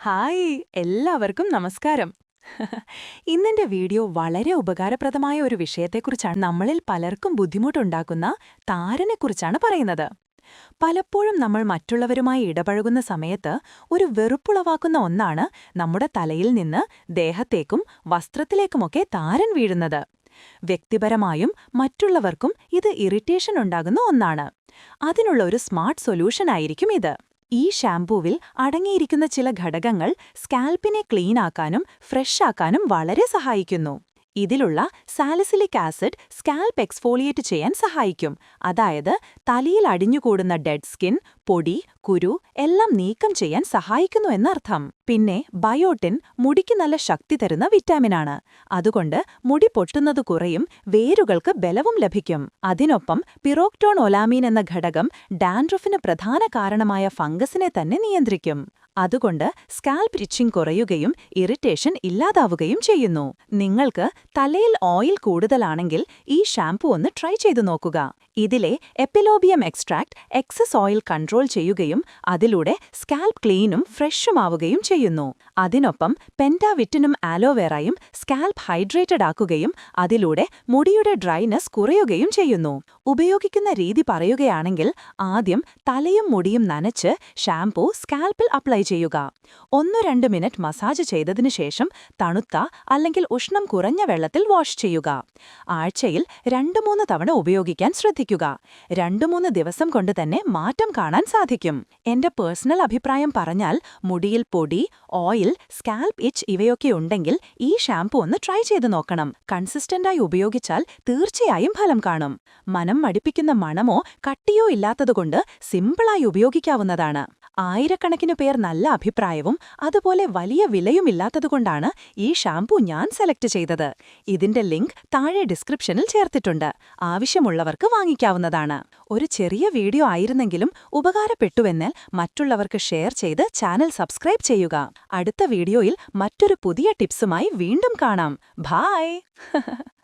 Hi എല്ലാവർക്കും നമസ്കാരം. ഇന്നെന്റെ വീഡിയോ വളരെ ഉപകാരപ്രദമായ ഒരു വിഷയത്തെക്കുറിച്ചാണ്. നമ്മളിൽ പലർക്കും ബുദ്ധിമുട്ടുണ്ടാക്കുന്ന താരനെക്കുറിച്ചാണ് പറയുന്നത്. പലപ്പോഴും നമ്മൾ മറ്റുള്ളവരുമായി ഇടപഴകുന്ന സമയത്ത് ഒരു വെറുപ്പുളവാക്കുന്ന ഒന്നാണ് നമ്മുടെ തലയിൽ നിന്ന് ദേഹത്തേക്കും വസ്ത്രത്തിലേക്കുമൊക്കെ താരൻ വീഴുന്നത്. വ്യക്തിപരമായും മറ്റുള്ളവർക്കും ഇത് ഇറിറ്റേഷൻ ഉണ്ടാകുന്ന ഒന്നാണ്. അതിനുള്ള ഒരു സ്മാർട്ട് സൊല്യൂഷനായിരിക്കും ഇത്. ഈ ഷാംപൂവിൽ അടങ്ങിയിരിക്കുന്ന ചില ഘടകങ്ങൾ സ്കാൽപ്പിനെ ക്ലീനാക്കാനും ഫ്രഷാക്കാനും വളരെ സഹായിക്കുന്നു. ഇതിലുള്ള സാലിസിലിക് ആസിഡ് സ്കാൽപ്പ് എക്സ്ഫോളിയേറ്റ് ചെയ്യാൻ സഹായിക്കും. അതായത് തലയിൽ അടിഞ്ഞുകൂടുന്ന ഡെഡ് സ്കിൻ പൊടി കുരു എല്ലാം നീക്കം ചെയ്യാൻ സഹായിക്കുന്നു എന്നർത്ഥം. പിന്നെ ബയോട്ടിൻ മുടിക്ക് നല്ല ശക്തി തരുന്ന വിറ്റാമിനാണ്. അതുകൊണ്ട് മുടി പൊട്ടുന്നത് കുറയും വേരുകൾക്ക് ബലവും ലഭിക്കും. അതിനൊപ്പം പിറോക്ടോൺ ഒലാമീൻ എന്ന ഘടകം ഡാൻഡ്രഫിന് പ്രധാന കാരണമായ ഫംഗസിനെ തന്നെ നിയന്ത്രിക്കും. അതുകൊണ്ട് സ്കാൽപ്പ് ഇച്ചിങ് കുറയുകയും ഇറിറ്റേഷൻ ഇല്ലാതാവുകയും ചെയ്യുന്നു. നിങ്ങൾക്ക് തലയിൽ ഓയിൽ കൂടുതലാണെങ്കിൽ ഈ ഷാംപൂ ഒന്ന് ട്രൈ ചെയ്തു നോക്കുക. ഇതിലെ epilobium extract excess oil control ചെയ്യുകയും അതിലൂടെ സ്കാൽപ് ക്ലീനും ഫ്രഷുമാവുകയും ചെയ്യുന്നു. അതിനൊപ്പം പെന്റാവിറ്റിനും ആലോവേറയും സ്കാൽപ് ഹൈഡ്രേറ്റഡ് ആക്കുകയും അതിലൂടെ മുടിയുടെ ഡ്രൈനെസ് കുറയുകയും ചെയ്യുന്നു. ഉപയോഗിക്കുന്ന രീതി പറയുകയാണെങ്കിൽ ആദ്യം തലയും മുടിയും നനച്ച് ഷാംപൂ സ്കാൽപ്പിൽ അപ്ലൈ ചെയ്യുക. ഒന്നു രണ്ട് മിനിറ്റ് മസാജ് ചെയ്തതിനു ശേഷം തണുത്ത അല്ലെങ്കിൽ ഉഷ്ണം കുറഞ്ഞ വെള്ളത്തിൽ വാഷ് ചെയ്യുക. ആഴ്ചയിൽ രണ്ടു മൂന്ന് തവണ ഉപയോഗിക്കാൻ ശ്രദ്ധിക്കുക. രണ്ടു മൂന്ന് ദിവസം കൊണ്ട് തന്നെ മാറ്റം കാണാൻ സാധിക്കും. എന്റെ പേഴ്സണൽ അഭിപ്രായം പറഞ്ഞാൽ മുടിയിൽ പൊടി ഓയിൽ സ്കാൽപ്പ് ഇച്ച് ഇവയൊക്കെ ഉണ്ടെങ്കിൽ ഈ ഷാംപൂ ഒന്ന് ട്രൈ ചെയ്ത് നോക്കണം. കൺസിസ്റ്റന്റായി ഉപയോഗിച്ചാൽ തീർച്ചയായും ഫലം കാണും. മനം മടിപ്പിക്കുന്ന മണമോ കട്ടിയോ ഇല്ലാത്തതുകൊണ്ട് സിമ്പിളായി ഉപയോഗിക്കാവുന്നതാണ്. ആയിരക്കണക്കിനു പേർ നല്ല അഭിപ്രായവും അതുപോലെ വലിയ വിലയുമില്ലാത്തതുകൊണ്ടാണ് ഈ ഷാംപൂ ഞാൻ സെലക്ട് ചെയ്തത്. ഇതിന്റെ ലിങ്ക് താഴെ ഡിസ്ക്രിപ്ഷനിൽ ചേർത്തിട്ടുണ്ട്. ആവശ്യമുള്ളവർക്ക് വാങ്ങിക്കാവുന്നതാണ്. ഒരു ചെറിയ വീഡിയോ ആയിരുന്നെങ്കിലും ഉപകാരപ്പെട്ടുവെന്നാൽ മറ്റുള്ളവർക്ക് ഷെയർ ചെയ്ത് ചാനൽ സബ്സ്ക്രൈബ് ചെയ്യുക. അടുത്ത വീഡിയോയിൽ മറ്റൊരു പുതിയ ടിപ്സുമായി വീണ്ടും കാണാം. ഭായ്